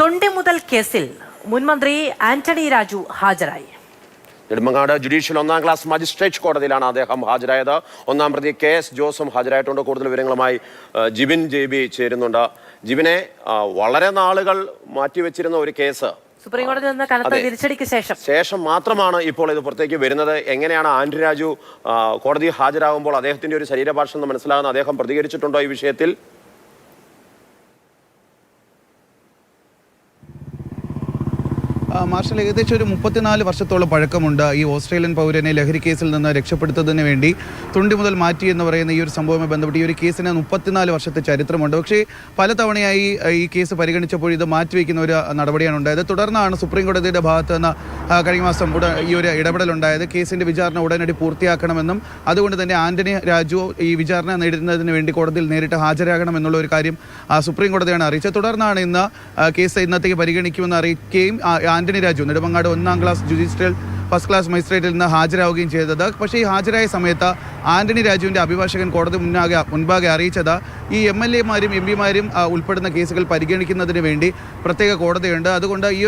തൊണ്ടി മുതൽ കേസിൽ മുൻമന്ത്രി ആന്റണി രാജു ഹാജരായി. നെടുമങ്ങാട് ജുഡീഷ്യൽ ഒന്നാം ക്ലാസ് മജിസ്ട്രേറ്റ് കോടതിയിലാണ് അദ്ദേഹം ഹാജരായത്. ഒന്നാം പ്രതി കെ എസ് ജോസും ഹാജരായിട്ടുണ്ട്. കൂടുതൽ വിവരങ്ങളുമായി ജിബിൻ ജെ ബി ചേരുന്നുണ്ട്. ജിബിനെ വളരെ നാളുകൾ മാറ്റിവെച്ചിരുന്ന ഒരു കേസ്. സുപ്രീം കോടതി നിന്ന് കനത്ത. തിരിച്ചടിക്ക് ശേഷം. ശേഷം മാത്രമാണ് ഇപ്പോൾ ഇത് പുറത്തേക്ക് വരുന്നത്. എങ്ങനെയാണ് ആന്റി രാജു കോടതി ഹാജരാകുമ്പോൾ അദ്ദേഹത്തിന്റെ ഒരു ശരീരഭാഷ എന്ന് മനസ്സിലാകുന്ന അദ്ദേഹം പ്രതികരിച്ചിട്ടുണ്ടോ ഈ വിഷയത്തിൽ? മാർഷൽ ഏകദേശം ഒരു മുപ്പത്തിനാല് വർഷത്തോളം പഴക്കമുണ്ട് ഈ ഓസ്ട്രേലിയൻ പൗരനെ ലഹരി കേസിൽ നിന്ന് രക്ഷപ്പെടുത്തുന്നതിന് വേണ്ടി. തുണ്ടി മുതൽ മാറ്റി എന്ന് പറയുന്ന ഈ ഒരു സംഭവവുമായി ബന്ധപ്പെട്ട് ഈ ഒരു കേസിന് മുപ്പത്തിനാല് വർഷത്തെ ചരിത്രമുണ്ട്. പക്ഷേ പലതവണയായി ഈ കേസ് പരിഗണിച്ചപ്പോൾ ഇത് മാറ്റിവെക്കുന്ന ഒരു നടപടിയാണ് ഉണ്ടായത്. തുടർന്നാണ് സുപ്രീം കോടതിയുടെ ഭാഗത്ത് നിന്ന് കഴിഞ്ഞ മാസം ഉടൻ ഈ ഒരു ഇടപെടലുണ്ടായത് കേസിന്റെ വിചാരണ ഉടനടി പൂർത്തിയാക്കണമെന്നും അതുകൊണ്ട് തന്നെ ആന്റണി രാജു ഈ വിചാരണ നേരിടുന്നതിന് വേണ്ടി കോടതിയിൽ നേരിട്ട് ഹാജരാകണം എന്നുള്ള ഒരു കാര്യം സുപ്രീം കോടതിയാണ് അറിയിച്ചത്. തുടർന്നാണ് ഇന്ന് കേസ് ഇന്നത്തേക്ക് പരിഗണിക്കുമെന്ന് അറിയിക്കുകയും ആന്റണി രാജു നെടുമങ്ങാട് ഒന്നാം ക്ലാസ് ജുഡീഷ്യൽ ഫസ്റ്റ് ക്ലാസ് മജിസ്ട്രേറ്റിൽ നിന്ന് ഹാജരാവുകയും ചെയ്തത്. പക്ഷേ ഈ ഹാജരായ സമയത്ത് ആന്റണി രാജുവിന്റെ അഭിഭാഷകൻ കോടതി മുന്നാകെ മുൻപാകെ അറിയിച്ചത് ഈ എം എൽ എമാരും എം പിമാരും ഉൾപ്പെടുന്ന കേസുകൾ പരിഗണിക്കുന്നതിന് വേണ്ടി പ്രത്യേക കോടതിയുണ്ട്. അതുകൊണ്ട് ഈ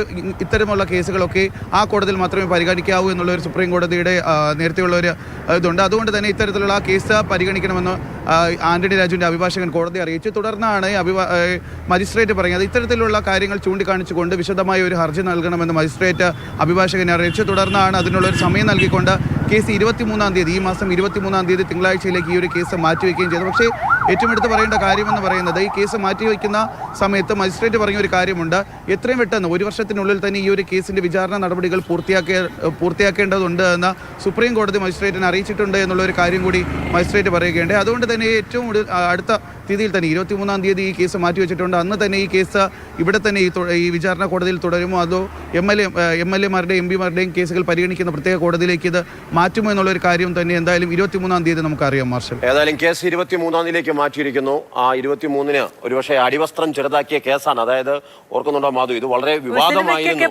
ഇത്തരമുള്ള കേസുകളൊക്കെ ആ കോടതിയിൽ മാത്രമേ പരിഗണിക്കാവൂ എന്നുള്ള ഒരു സുപ്രീം കോടതിയുടെ നേരത്തെയുള്ള ഒരു ഇതുണ്ട്. അതുകൊണ്ട് തന്നെ ഇത്തരത്തിലുള്ള കേസ് പരിഗണിക്കണമെന്ന് ആന്റണി രാജുവിന്റെ അഭിഭാഷകൻ കോടതി അറിയിച്ചു. തുടർന്നാണ് മജിസ്ട്രേറ്റ് പറഞ്ഞത് ഇത്തരത്തിലുള്ള കാര്യങ്ങൾ ചൂണ്ടിക്കാണിച്ചുകൊണ്ട് വിശദമായ ഒരു ഹർജി നൽകണമെന്ന് മജിസ്ട്രേറ്റ് അഭിഭാഷകനെ അറിയിച്ചു. തുടർന്നാണ് അതിനുള്ള ഒരു സമയം നൽകിക്കൊണ്ട് കേസ് ഇരുപത്തിമൂന്നാം തീയതി ഈ മാസം ഇരുപത്തിമൂന്നാം തീയതി തിങ്കളാഴ്ചയിലേക്ക് ഈ ഒരു കേസ് മാറ്റിവെക്കുകയും ചെയ്തു. പക്ഷേ ഏറ്റവും എടുത്ത് പറയേണ്ട കാര്യമെന്ന് പറയുന്നത് ഈ കേസ് മാറ്റിവെക്കുന്ന സമയത്ത് മജിസ്ട്രേറ്റ് പറഞ്ഞ ഒരു കാര്യമുണ്ട്. എത്രയും പെട്ടെന്ന് ഒരു വർഷത്തിനുള്ളിൽ തന്നെ ഈ ഒരു കേസിന്റെ വിചാരണ നടപടികൾ പൂർത്തിയാക്കിയ പൂർത്തിയാക്കേണ്ടതുണ്ട് എന്ന് സുപ്രീം കോടതി മജിസ്ട്രേറ്റിനെ അറിയിച്ചിട്ടുണ്ട് എന്നുള്ള ഒരു കാര്യം കൂടി മജിസ്ട്രേറ്റ് പറയുകയുണ്ട്. അതുകൊണ്ട് തന്നെ ഏറ്റവും അടുത്ത തീയതിയിൽ തന്നെ ഇരുപത്തിമൂന്നാം തീയതി ഈ കേസ് മാറ്റിവെച്ചിട്ടുണ്ട്. അന്ന് തന്നെ ഈ കേസ് ഇവിടെ തന്നെ ഈ ഈ വിചാരണ കോടതിയിൽ തുടരുമോ? അതോ M L A M L എമാരുടെയും M പിമാരുടെയും കേസുകൾ പരിഗണിക്കുന്ന പ്രത്യേക കോടതിയിലേക്ക് ഇത് മാറ്റുമോ എന്നുള്ള ഒരു കാര്യം തന്നെ എന്തായാലും ഇരുപത്തിമൂന്നാം തീയതി നമുക്കറിയാം മാർഷൽ. ഏതായാലും കേസ് ഇരുപത്തിമൂന്നാം തീയതിയിലേക്ക് മാറ്റിയിരിക്കുന്നു. ആ ഇരുപത്തിമൂന്നിന് ഒരുപക്ഷെ അടിവസ്ത്രം ചെറുതാക്കിയ കേസാണ്. അതായത് ഓർക്കുന്നുണ്ടോ മാധു ഇത് വളരെ വിവാദമായിരുന്നു.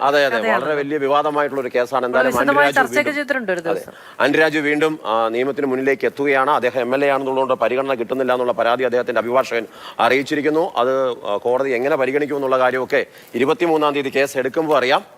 അതെ അതെ വളരെ വലിയ വിവാദമായിട്ടുള്ള ഒരു കേസാണ്. എന്തായാലും ചർച്ചയൊക്കെ വീണ്ടും- നിയമത്തിന് മുന്നിലേക്ക് എത്തുകയാണ്. അദ്ദേഹം എം എൽ എ ആണെന്നുള്ളതുകൊണ്ട് പരിഗണന കിട്ടുന്നില്ല എന്നുള്ള പരാതി അദ്ദേഹത്തിന്റെ അഭിഭാഷകൻ അറിയിച്ചിരിക്കുന്നു. അത് കോടതി എങ്ങനെ പരിഗണിക്കുമെന്നുള്ള കാര്യമൊക്കെ ഇരുപത്തിമൂന്നാം തീയതി കേസ് എടുക്കുമ്പോൾ അറിയാം.